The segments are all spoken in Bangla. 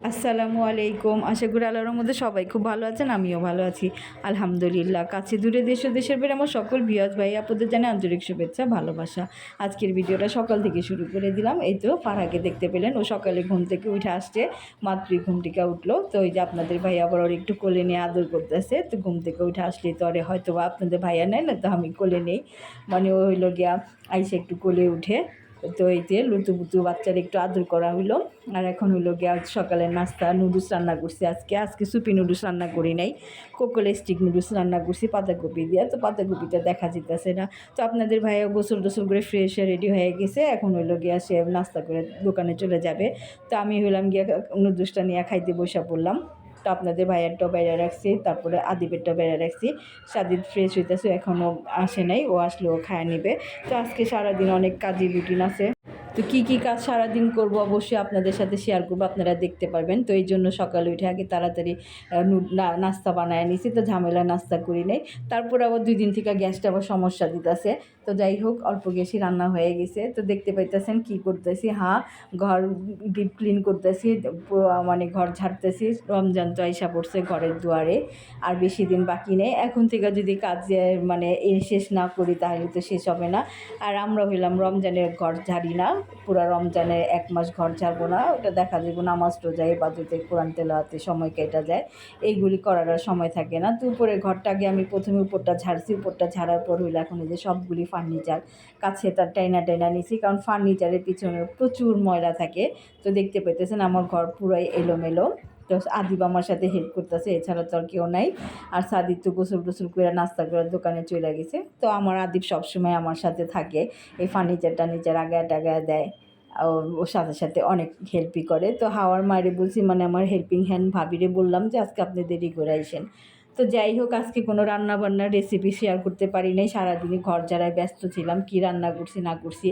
আসসালামু আলাইকুম। আশা করি আল্লাহর মধ্যে সবাই খুব ভালো আছেন, আমিও ভালো আছি। আলহামদুলিল্লাহ, কাছে দূরে দেশ দেশের বের আমার সকল বিয়াজ ভাই আপনাদের জানে আন্তরিক শুভেচ্ছা, ভালোবাসা। আজকের ভিডিওটা সকাল থেকে শুরু করে দিলাম। এই তো ফারাকে দেখতে পেলেন, ও সকালে ঘুম থেকে উঠে আসছে, মাতৃ ঘুম থেকে উঠল। তো ওই যে আপনাদের ভাই আবার ওর একটু কোলে নিয়ে আদর করতেছে, তো ঘুম থেকে উঠে আসলেই তো আরে হয়তো বা আপনাদের ভাইয়া নেয় না, তো আমি কোলে নেই। মানে ও হইল গিয়া আইসে একটু কোলে উঠে তো এই যে লুতু বুতু বাচ্চার একটু আদর করা হইল। আর এখন হইল গিয়ে আজ সকালের নাস্তা, নুডলস রান্না করছি আজকে। আজকে সুপি নুডলস রান্না করি নাই কোকোলে স্টিক নুডলস রান্না করছি, পাতাকপি দিয়ে। তো পাতাকপিটা দেখা যেতেছে না। তো আপনাদের ভাইয়া গোসল টোসল করে ফ্রেশ হয়ে রেডি হয়ে গেছে। এখন হইল গিয়া সে নাস্তা করে দোকানে চলে যাবে। তো আমি হইলাম গিয়া নুডলসটা নিয়ে খাইতে বসে পড়লাম। তো আপনাদের ভাইয়ারটাও বেড়ে রাখছি, তারপরে আদিবেরটাও বেড়ে রাখছি। সাদিদ ফ্রেশ হইতেছে, এখনও আসে নাই, ও আসলে ও খায় নিবে। তো আজকে সারাদিন অনেক কাজে রুটিন আছে। তো কী কী কাজ সারাদিন করব অবশ্যই আপনাদের সাথে শেয়ার করব, আপনারা দেখতে পারবেন। তো এই জন্য সকালে উঠে আগে তাড়াতাড়ি নাস্তা বানায় নিছি, তো ঝামেলা নাস্তা করি নেই। তারপর আবার দুই দিন থেকে গ্যাসটা আবার সমস্যা দিতেছে। তো যাই হোক, অল্প গ্যাসই রান্না হয়ে গেছে। তো দেখতে পাইতেছেন কি করতেছি হ্যাঁ ঘর ডিপ ক্লিন করতেছি মানে ঘর ঝাড়তেছি, রমজান তো আইসা পড়ছে ঘরের দুয়ারে, আর বেশি দিন বাকি নেই। এখন থেকে যদি কাজ মানে শেষ না করি, তাহলে তো শেষ হবে না। আর আমরা হইলাম রমজানের ঘর ঝাড়ি না। পুরা রমজানের এক মাস ঘর ছাড়বো না, ওটা দেখা যাবে নামাজ রোজায় বাজুতে কোরআন তেলাতে সময় কেটে যায়, এইগুলি করার আর সময় থাকে না। তো উপরে ঘরটা আগে আমি প্রথমে উপরটা ঝাড়ছি, উপরটা ঝাড়ার পর হইলে এখন যে সবগুলি ফার্নিচার, কাছে তার টাইনা টাইনা নিছি, কারণ ফার্নিচারের পিছনে প্রচুর ময়লা থাকে, তো দেখতে পেতেছেন আমার ঘর পুরাই এলোমেলো। তো আদিব আমার সাথে হেল্প করতেছে, এছাড়া তো আর কেউ নাই। আর সাদিব তো গোসল টোসল করে নাস্তা করে দোকানে চলে গেছে। তো আমার আদিব সবসময় আমার সাথে থাকে, এই ফার্নিচার টার্নিচার আগায় টাগায় দেয়। ওর সাথে সাথে অনেক হেল্পই করে। তো হাওয়ার মায়েরে বলছি মানে আমার হেল্পিং হ্যান্ড ভাবিরে বললাম যে, আজকে আপনি দেরি করে আইসেন। তো যাই হোক, আজকে কোনো রান্না বান্নার রেসিপি শেয়ার করতে পারি নাই। সারাদিনই ঘর যারায় ব্যস্ত ছিলাম, কি রান্না করছি না করছি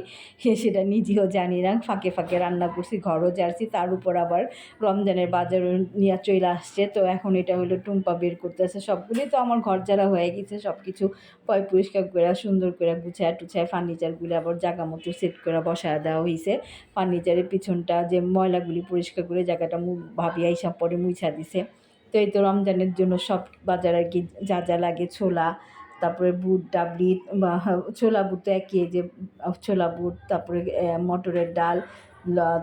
সেটা নিজেও জানি না। ফাঁকে ফাঁকে রান্না করছি, ঘরও জারছি তার উপর আবার রমজানের বাজারও নিয়ে চলে আসছে। তো এখন এটা হলো টুম্পা বের করতে করতেছে সবগুলি। তো আমার ঘর যারা হয়ে গেছে সব কিছু পয় পরিষ্কার করে সুন্দর করে গুছায় টুছায় ফার্নিচারগুলি আবার জায়গা মতো সেট করে বসায় দেওয়া হয়েছে ফার্নিচারের পিছনটা যে ময়লাগুলি পরিষ্কার করে জায়গাটা মু ভাবি আইসা পরে মুছা দিছে। তো এই তো রমজানের জন্য সব বাজার আর কি যা যা লাগে, ছোলা, তারপরে বুট, ডাবলি, বা ছোলা বুট তো একই যে ছোলা বুট, তারপরে মটরের ডাল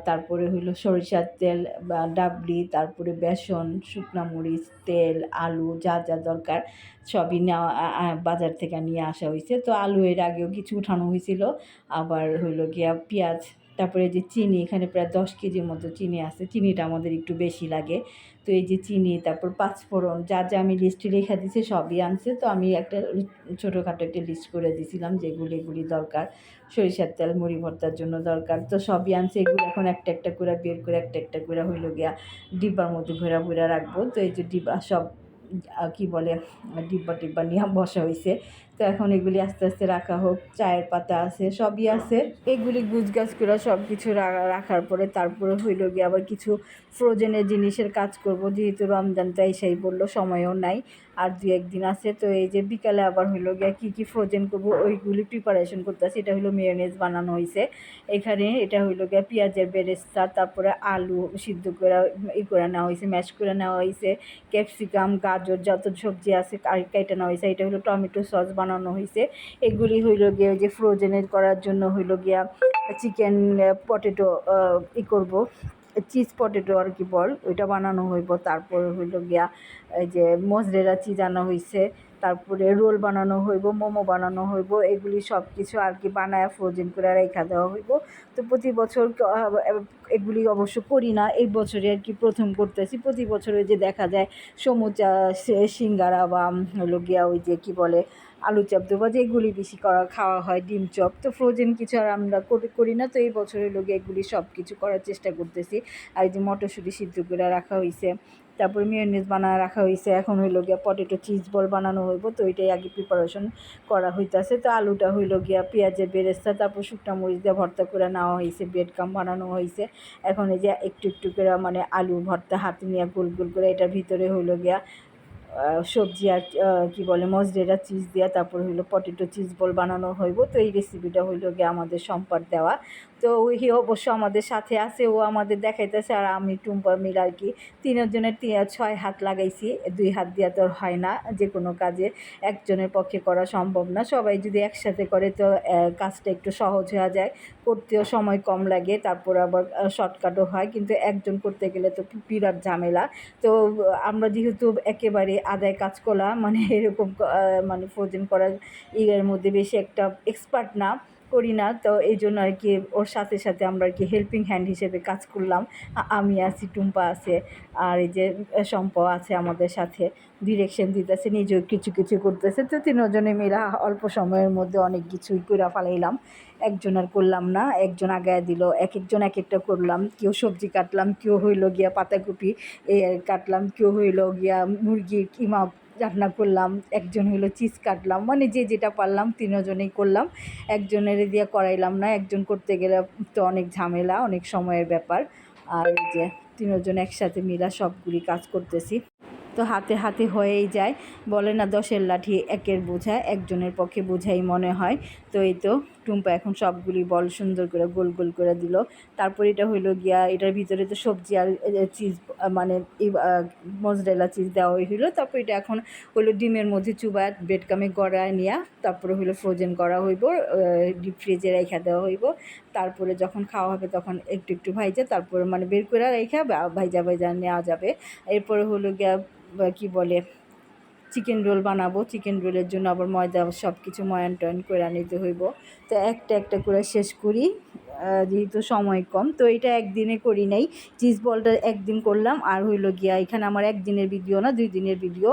তারপরে হইল সরিষার তেল, বা ডাবলি, তারপরে বেসন, শুকনা মরিচ, তেল, আলু, যা যা দরকার সবই নেওয়া বাজার থেকে নিয়ে আসা হয়েছে তো আলু এর আগেও কিছু উঠানো হয়েছিল আবার হইল গিয়া পেঁয়াজ তারপরে যে চিনি, এখানে প্রায় দশ কেজির মতো চিনি আছে। চিনিটা আমাদের একটু বেশি লাগে। তো এই যে চিনি, তারপর পাঁচফোড়ন, যা যা আমি লিস্টে লেখা দিছি সবই আনছে। তো আমি একটা ছোটোখাটো একটা লিস্ট করে দিয়েছিলাম যেগুলি এগুলি দরকার। সরিষার তেল, মুড়ি ভর্তার জন্য দরকার। তো সবই আনছে। এগুলো এখন একটা একটা করে বের করে, একটা একটা করে হইল গিয়া ডিব্বার মধ্যে ঘোরা ভরা রাখব। তো এই যে ডিব্বা সব কি বলে, ডিব্বা টিব্বা নিয়ে বসা হয়েছে তো এখন এগুলি আস্তে আস্তে রাখা হোক, চায়ের পাতা আছে, সবই আছে। এগুলি গুছগাছ করে সব কিছু রাখার পরে তারপরে হইল গিয়ে আবার কিছু ফ্রোজেনের জিনিসের কাজ করব। যেহেতু রমজানটা এসেই বলল, সময়ও নাই, আর দু একদিন আছে। তো এই যে বিকালে আবার হইল গিয়া কী কী ফ্রোজেন করব, ওইগুলি প্রিপারেশন করতে করতেছি। এটা হলো মেয়োনেজ বানানো হয়েছে এখানে এটা হইল গিয়া পেঁয়াজের বেরেস্তা, তারপরে আলু সিদ্ধ করে ই করে নেওয়া হয়েছে ম্যাশ করে নেওয়া হয়েছে ক্যাপসিকাম গাজর, যত সবজি আছে কেটে নেওয়া হয়েছে এটা হলো টমেটো সস বানানো হয়েছে এগুলি হইল গিয়ে যে ফ্রোজেনের করার জন্য হইল গিয়া চিকেন পটেটো ই করব। চিজ পটেটো আর কি বল, ওইটা বানানো হইব। তারপরে হইল গিয়া যে মজরেলা চিজ আনা হয়েছে তারপরে রোল বানানো হইব, মোমো বানানো হইব। এগুলি সব কিছু আর কি বানায় ফ্রোজেন করে রেখা দেওয়া হইব। তো প্রতি বছর এগুলি অবশ্য করি না। এই বছরে আর কি প্রথম করতেছি। প্রতি বছরে যে দেখা যায় সমুচা সিঙ্গারা বা হলো গিয়া ওই যে কি বলে আলু চপ দেবো যেগুলি বেশি করা খাওয়া হয়, ডিম চপ। তো ফ্রোজেন কিছু আর আমরা করি- না, তো এই বছরের লোক এগুলি সব কিছু করার চেষ্টা করতেছি। আর এই যে মটরশুঁটি সিদ্ধ করে রাখা হয়েছে তারপরে মিয়োনিজ বানায় রাখা হয়েছে এখন হইল গিয়া পটেটো চিজ বল বানানো হইব, তো ওইটাই আগে প্রিপারেশন করা হইতাছে। তো আলুটা হইল গিয়া পেঁয়াজের বেরেস্তা, তারপর শুকনা মরিচ দিয়ে ভর্তা করে নেওয়া হয়েছে বেড কাম বানানো হয়েছে এখন এই যে একটু একটু করে মানে আলু ভর্তা হাতে নিয়ে গোল গোল করে এটার ভিতরে হইল গিয়া সবজি আর কি বলে মজরেলা চিজ দেওয়া তারপর হইল পটেটো চিজ বল বানানো হইব। তো এই রেসিপিটা হইল গিয়ে আমাদের সম্পাদ দেওয়া। তো ওই অবশ্য আমাদের সাথে আছে, ও আমাদের দেখাইতেছে, আর আমি টুম্পা মিল আর কি, তিনজনের ছয় হাত লাগাইছি, দুই হাত দিয়া তো হয় না, যে কোনো কাজে একজনের পক্ষে করা সম্ভব না। সবাই যদি একসাথে করে তো কাজটা একটু সহজ হয়ে যায়, করতেও সময় কম লাগে, তারপর আবার শর্টকাটও হয়। কিন্তু একজন করতে গেলে তো বিরাট ঝামেলা। তো আমরা যেহেতু একেবারে আদায় কাজ করা মানে এরকম মানে ফ্রোজেন করার ইয়ের মধ্যে বেশি একটা এক্সপার্ট না। করি না, তো এই জন্য আর কি ওর সাথে সাথে আমরা আর কি হেল্পিং হ্যান্ড হিসেবে কাজ করলাম। আমি আছি, টুম্পা আছে, আর এই যে সম্প আছে আমাদের সাথে ডিরেকশন দিতেছে, নিজেও কিছু কিছু করতেছে, তো তিনজনে মিলা অল্প সময়ের মধ্যে অনেক কিছুই করে ফেলাইলাম। একজন আর করলাম না, একজন আগায় দিল এক একজন এক একটা করলাম, কেউ সবজি কাটলাম, কেউ হইল গিয়া পাতাকপি কাটলাম, কেউ হইল গিয়া মুরগি কিমা রান্না করলাম, একজন হইল চিজ কাটলাম মানে যে যেটা পারলাম তিনজনেই করলাম। একজনের দিয়ে করাইলাম না, একজন করতে গেলে তো অনেক ঝামেলা, অনেক সময়ের ব্যাপার। আর যে তিনজন একসাথে মিলা সবগুলি কাজ করতেছি। তো হাতে হাতে হয়েই যায়। বলে না দশের লাঠি একের বোঝা একজনের পক্ষে বোঝাই মনে হয়। তো এই তো টুম্পা এখন সবগুলি বল সুন্দর করে গোল গোল করে দিল। তারপর এটা হইল গিয়া, এটার ভিতরে তো সবজি আর চিজ মানে মজরেলা চিজ দেওয়া হইল। তারপর এটা এখন হইল ডিমের মধ্যে চুবা বেডকামে গড়ায় নিয়া, তারপরে হইল ফ্রোজেন করা হইব ডিপ ফ্রিজে রেখা দেওয়া হইব। তারপরে যখন খাওয়া হবে তখন একটু একটু ভাইজা, তারপরে মানে বের করে রেখা ভাইজা ভাইজা নেওয়া যাবে। এরপরে হলো গিয়া কি বলে চিকেন রোল বানাবো। চিকেন রোলের জন্য আবার ময়দা সব কিছু ময়ান টয়ন করে নিতে হইব। তো একটা একটা করে শেষ করি। যেহেতু সময় কম, তো এটা একদিনে করি নাই। চিজ বলটা একদিন করলাম, আর হইল গিয়া এখানে আমার একদিনের ভিডিও না, দুই দিনের ভিডিও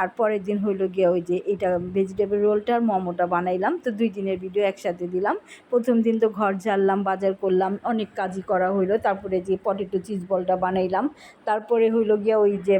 আর পরের দিন হইল গিয়া ওই যে এটা ভেজিটেবল রোলটা আর মোমোটা বানাইলাম, তো দুই দিনের ভিডিও একসাথে দিলাম। প্রথম দিন তো ঘর ঝাড়লাম, বাজার করলাম, অনেক কাজই করা হইল। তারপরে যে পটেটো চিজ বলটা বানাইলাম, তারপরে হইল গিয়া ওই যে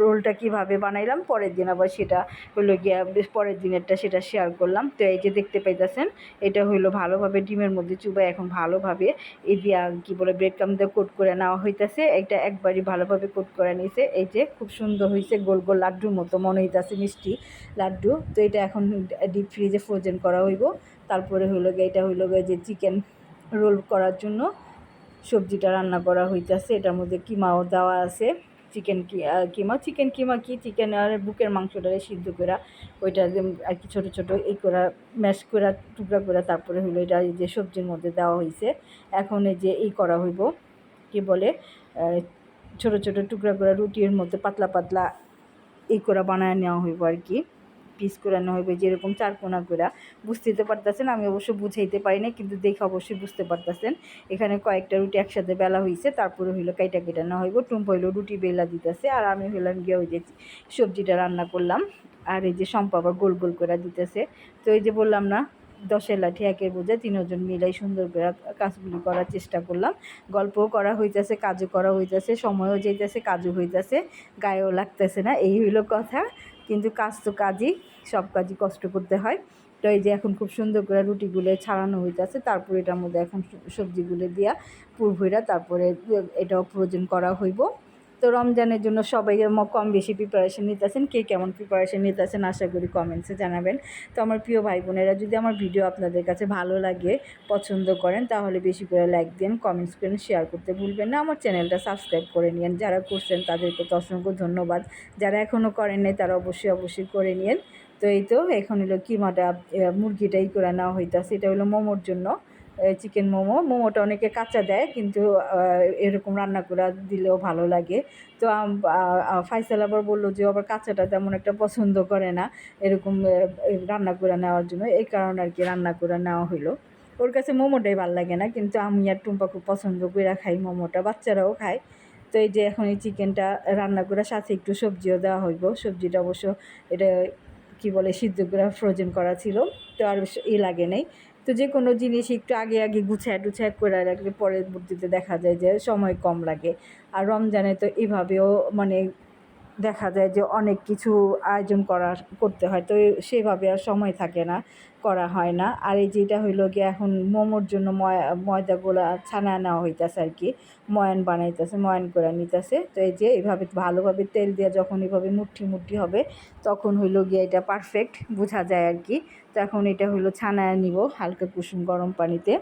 রোলটা কীভাবে বানাইলাম, পরের দিন আবার সেটা হইল গিয়া পরের দিনেরটা সেটা শেয়ার করলাম। তো এই যে দেখতে পাইতেছেন, এটা হইল ভালোভাবে ডিমের মধ্যে চুবাই এখন ভালোভাবে এই দিয়া কি বলে ব্রেড কাম দিয়ে কোট করে নেওয়া হইতাছে এটা একবারই ভালোভাবে কোট করে নিয়েছে এই যে, খুব সুন্দর হয়েছে গোল গোল লাড্ডুর মতো মনে হইতেছে মিষ্টি লাড্ডু। তো এটা এখন ডিপ ফ্রিজে ফ্রোজেন করা হইব। তারপরে হইল গিয়ে, এটা হইল গিয়ে যে চিকেন রোল করার জন্য সবজিটা রান্না করা হইতাছে। এটার মধ্যে কিমাও দেওয়া আছে। চিকেন কিমা? চিকেন কিমা কি? চিকেন আর বুকের মাংসটা সিদ্ধ করা ওইটা আর কি ছোটো ছোটো এই করা ম্যাশ করা টুকরা করা তারপরে হলো এটা এই যে সবজির মধ্যে দেওয়া হয়েছে এখন এই যে এই করা হইব, কি বলে? ছোটো ছোটো টুকরা করা রুটির মধ্যে পাতলা পাতলা এই করা বানায় নেওয়া হইব আর কি। পিস করানো হইব, যেরকম চারকোনা করে বুঝতে তো পারতেছেন, আমি অবশ্য বুঝাইতে পারি না কিন্তু দেখে অবশ্যই বুঝতে পারতেছেন। এখানে কয়েকটা রুটি একসাথে বেলা হয়েছে তারপরে হইল কাইটা কেটে নেওয়া হইব। টুম্প হইল রুটি বেলা দিতেছে, আর আমি হইলাম গিয়ে ওই যে সবজিটা রান্না করলাম, আর এই যে সম্পা আবার গোল গোল করে দিতেছে। তো এই যে বললাম না দশের লাঠি একের বোঝা তিনজন মিলাই সুন্দর করে কাজগুলি করার চেষ্টা করলাম। গল্পও করা হইতেছে, কাজও করা হইতেছে, সময়ও যাইতেছে, কাজও হইতেছে, গায়েও লাগতেছে না, এই হইল কথা। কিন্তু কাজ তো কাজই, সব কাজই কষ্ট করতে হয়। তো এই যে এখন খুব সুন্দর করে রুটিগুলো ছাড়ানো হইতেছে তারপরে এটার মধ্যে এখন সব- সবজিগুলো দিয়া পুরভইরা তারপরে এটাও প্রয়োজন করা হইব। তো রমজানের জন্য সবাই কম বেশি প্রিপারেশন নিতেছেন। কে কেমন প্রিপারেশন নিতেছেন আশা করি কমেন্টসে জানাবেন। তো আমার প্রিয় ভাই বোনেরা, যদি আমার ভিডিও আপনাদের কাছে ভালো লাগে, পছন্দ করেন, তাহলে বেশি করে লাইক দিন কমেন্টস করেন শেয়ার করতে ভুলবেন না। আমার চ্যানেলটা সাবস্ক্রাইব করে নিন যারা করছেন, তাদেরকে তো অসংখ্য ধন্যবাদ। যারা এখনও করেন নাই, তারা অবশ্যই অবশ্যই করে নিন তো এই তো, এখন হলো কিমাটা মুরগিটাই করে নেওয়া হইতাছে। এটা হলো মোমোর জন্য। চিকেন মোমো। মোমোটা অনেকে কাঁচা দেয়, কিন্তু এরকম রান্না করে দিলেও ভালো লাগে। তো ফাইসাল আবার বলল যে আবার কাঁচাটা তেমন একটা পছন্দ করে না, এরকম রান্না করে নেওয়ার জন্য। এই কারণে আর কি রান্না করে নেওয়া হইল। ওর কাছে মোমোটাই ভালো লাগে না, কিন্তু আমি আর টুম্পা খুব পছন্দ করে খাই মোমোটা, বাচ্চারাও খায়। তো এই যে, এখন এই চিকেনটা রান্না করার সাথে একটু সবজিও দেওয়া হইব। সবজিটা অবশ্য এটা, কি বলে, সিদ্ধ করে ফ্রোজেন করা ছিল। তো আর ই লাগে নেই। তো যে কোনো জিনিস একটু আগে আগে গুছায় টুছায় করে রাখলে পরের পরবর্তীতে দেখা যায় যে সময় কম লাগে। আর রমজানে তো এভাবেও মানে দেখা যায় যে অনেক কিছু আয়োজন করা করতে হয়। তো সেভাবে আর সময় থাকে না, করা হয় না। আর এই যেটা হইল গিয়ে এখন মোমোর জন্য ময়- ময়দাগুলা ছানা নেওয়া হইতাছে আর কি। ময়ান বানাইতেছে, ময়ান করে নিতেছে। তো এই যে এইভাবে ভালোভাবে তেল দিয়ে যখন এইভাবে মুঠি মুঠি হবে, তখন হইল গিয়ে এটা পারফেক্ট বোঝা যায় আর কি। তো এখন এটা হইল ছানায় নিব হালকা কুসুম গরম পানিতে।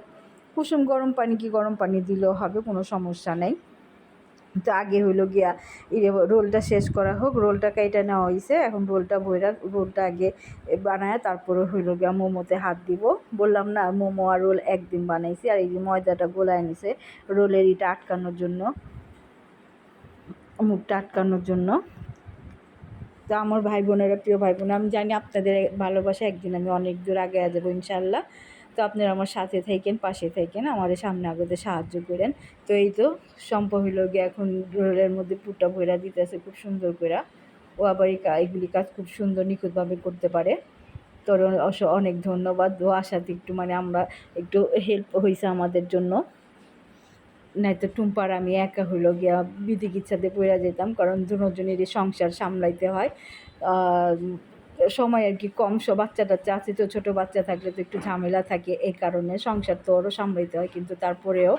কুসুম গরম পানি কি গরম পানি দিলেও হবে, কোনো সমস্যা নেই। তো আগে হইল গিয়া ইয়ে রোলটা শেষ করা হোক, রোলটা কাইটা নেওয়া হয়েছে এখন রোলটা বইরা, রোলটা আগে বানায় তারপরে হইল গিয়া মোমোতে হাত দিব। বললাম, না, মোমো আর রোল একদিন বানাইছি, আর এই যে ময়দাটা গোলায় নিছে, রোলের ইটা আটকানোর জন্য, মুখটা আটকানোর জন্য। তো আমার ভাই বোনেরা, প্রিয় ভাই বোন আমি জানি আপনাদের ভালোবাসা একদিন আমি অনেক দূর আগে যাব ইনশাল্লাহ তো আপনারা আমার সাথে থাকেন, পাশে থাকেন, আমাদের সামনে আগতে সাহায্য করেন। তো এই তো সম্প হইল গিয়ে এখন রোলের মধ্যে পুটটা ভৈরা দিতেছে খুব সুন্দর করে ও আবার এই এগুলি কাজ খুব সুন্দর নিখুঁতভাবে করতে পারে। তোর অনেক ধন্যবাদ। ও আশাতে একটু মানে আমরা একটু হেল্প হয়েছে আমাদের জন্য। নয়তো টুম্পার আমি একা হইল গিয়া বিধিকিচ্ছাতে পড়ে যেতাম, কারণ দুজনেরই সংসার সামলাইতে হয়। সময় আর কি কম সব বাচ্চা টাচ্চা আছে তো ছোটো বাচ্চা থাকলে তো একটু ঝামেলা থাকে, এই কারণে সংসার তো ওরও সামলাইতে হয়, কিন্তু তারপরেও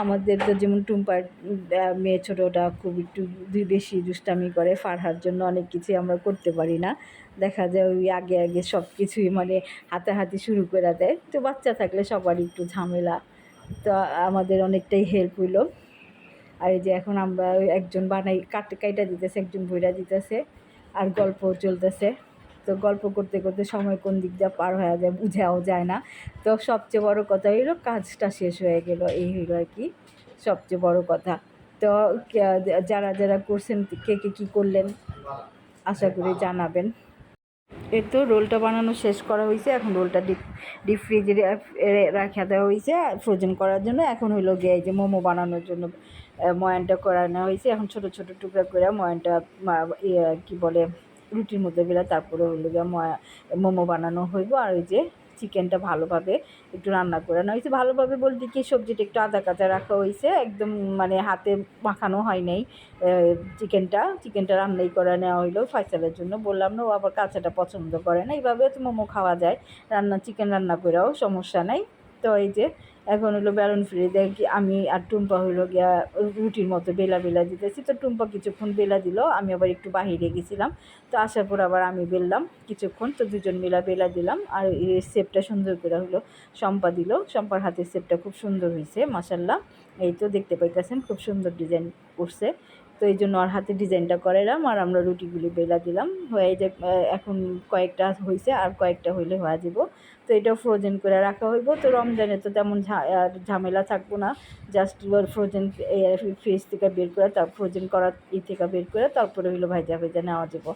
আমাদের তো যেমন টুম্পার মেয়ে ছোটোটা খুব একটু বেশি দুষ্টামি করে, ফারহার জন্য অনেক কিছুই আমরা করতে পারি না। দেখা যায় ওই আগে আগে সব কিছুই মানে হাতাহাতি শুরু করে দেয়, তো বাচ্চা থাকলে সবারই একটু ঝামেলা, তো আমাদের অনেকটাই হেল্প হইল। আর এই যে এখন আমরা একজন বানাই, কাট, কাইটা দিতেছে, একজন বইরা দিতেছে, আর গল্প চলতেছে। তো গল্প করতে করতে সময় কোন দিক দিয়ে পার হয়ে যায় বুঝাও যায় না। তো সবচেয়ে বড় কথা হইল কাজটা শেষ হয়ে গেল, এই হইল আর কি সবচেয়ে বড় কথা। তো যারা যারা করছেন কে কে কী করলেন আশা করি জানাবেন। এই তো রোলটা বানানো শেষ করা হয়েছে এখন রোলটা ডিপ ডিপ ফ্রিজে রাখা দেওয়া হয়েছে ফ্রোজেন করার জন্য। এখন হইল গিয়ে যে মোমো বানানোর জন্য ময়ানটা করানো হয়েছে এখন ছোট ছোট টুকরা করে ময়ানটা কী বলে রুটির মধ্যে বেলা, তারপরে হইল গিয়ে মোমো বানানো হইব, আর ওই যে চিকেনটা ভালোভাবে একটু রান্না করে নেওয়া হয়েছে। ভালোভাবে বলতে কি, সবজিটা একটু আদা কাঁচা রাখা হয়েছে, একদম মানে হাতে মাখানো হয় নাই চিকেনটা। চিকেনটা রান্নাই করে নেওয়া হইল ফয়সালের জন্য। বললাম, না, ও আবার কাঁচাটা পছন্দ করে না। এইভাবে তো মোমো খাওয়া যায়। রান্না, চিকেন রান্না করেও সমস্যা নাই। তো এই যে এখন হলো ব্যালন ফ্রি কি, আমি আর টুম্পা হইল গিয়া রুটির মতো বেলা বেলা দিতেছি। তো টুম্পা কিছুক্ষণ বেলা দিল, আমি আবার একটু বাহিরে গেছিলাম। তো আসার পর আবার আমি বেললাম কিছুক্ষণ, তো দুজন মিলা বেলা দিলাম। আর এই সেপটা সুন্দর করে হলো শম্পা দিল। শম্পার হাতের সেপটা খুব সুন্দর হয়েছে মাসাল্লাহ এই তো দেখতে পাইতেছেন, খুব সুন্দর ডিজাইন করছে। তো এই জন্য আর হাতে ডিজাইনটা করাইলাম আর আমরা রুটিগুলি বেলা দিলাম। হয়ে যে এখন কয়েকটা হয়েছে আর কয়েকটা হইলে হয়ে যাব। তো এটা ফ্রোজেন করে রাখা হইব। তো রমজানে তো তেমন আর ঝামেলা থাকব না। জাস্ট ফ্রোজেন ফ্রিজ থেকে বের করে তার ফ্রোজেন করার ই থেকে বের করে তারপরে হইল ভাইজা ভেজা নেওয়া যাব।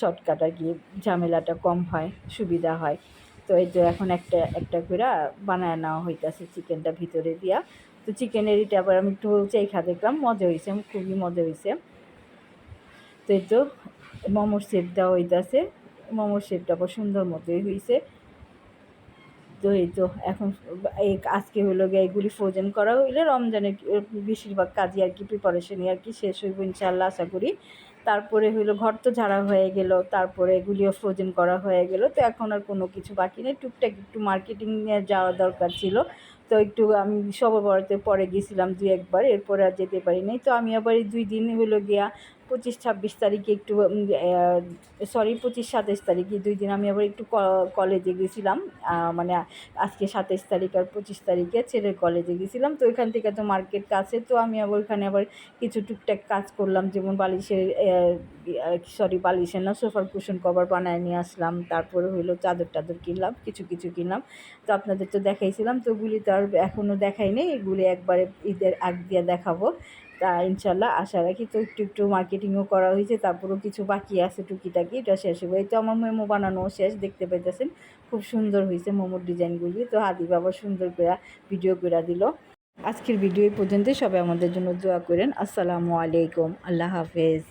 শর্টকাট আর কি, ঝামেলাটা কম হয়, সুবিধা হয়। তো এই যে এখন একটা একটা করে বানায় নেওয়া হইতেছে চিকেনটা ভিতরে দিয়া। তো চিকেনের এটা আবার আমি একটু খা দেখলাম, মজা হয়েছে খুবই মজা হয়েছে তো এই তো, মোমোর শেপ দেওয়া হইতেছে, মোমোর শেপটা আবার সুন্দর মতোই হয়েছে তো এই তো, এখন এই আজকে হলো গিয়ে এগুলি ফ্রোজেন করা হইলে রমজানের বেশিরভাগ কাজই আর কি প্রিপারেশনই আর কি শেষ হইব ইনশাল্লাহ আশা করি। তারপরে হইল ঘর তো ঝাড়া হয়ে গেল, তারপরে এগুলিও ফ্রোজেন করা হয়ে গেল। তো এখন আর কোনো কিছু বাকি নেই, টুকটাক একটু মার্কেটিং যাওয়া দরকার ছিল। তো একটু আমি সব বড়তে পরে গেছিলাম দুই একবার এরপরে আর যেতে পারি নাই তো আমি আবার এই দুই দিন হলো গিয়া পঁচিশ ছাব্বিশ তারিখে একটু সরি পঁচিশ সাতাশ তারিখে দুই দিন আমি আবার একটু কলেজে গেছিলাম মানে আজকে সাতাশ তারিখ আর পঁচিশ তারিখে ছেলের কলেজে গেছিলাম। তো ওইখান থেকে তো মার্কেট কাছে, তো আমি আবার ওইখানে আবার কিছু টুকটাক কাজ করলাম, যেমন বালিশের সরি বালিশের না, সোফার কুশন কভার বানায় নিয়ে আসলাম, তারপরে হইল চাদর টাদর কিনলাম, কিছু কিছু কিনলাম। তো আপনাদের তো দেখাইছিলাম, তো ওগুলি তো আর এখনও দেখাই নেই, এগুলি একবারে ঈদের আগ দিয়ে দেখাবো। তা ইনশাল্লাহ আশা রাখি তো একটু একটু মার্কেটিংও করা হয়েছে, তারপরেও কিছু বাকি আছে টুকিটাকি, এটা শেষ হবে এই তো আমার মোমো বানানো শেষ, দেখতে পাইতেছেন, খুব সুন্দর হয়েছে মোমোর ডিজাইনগুলি। তো হাদি বাবা সুন্দর করে ভিডিও করে দিল। আজকের ভিডিও পর্যন্তই, সবাই আমাদের জন্য দোয়া করেন। আসসালামু আলাইকুম, আল্লাহ হাফেজ।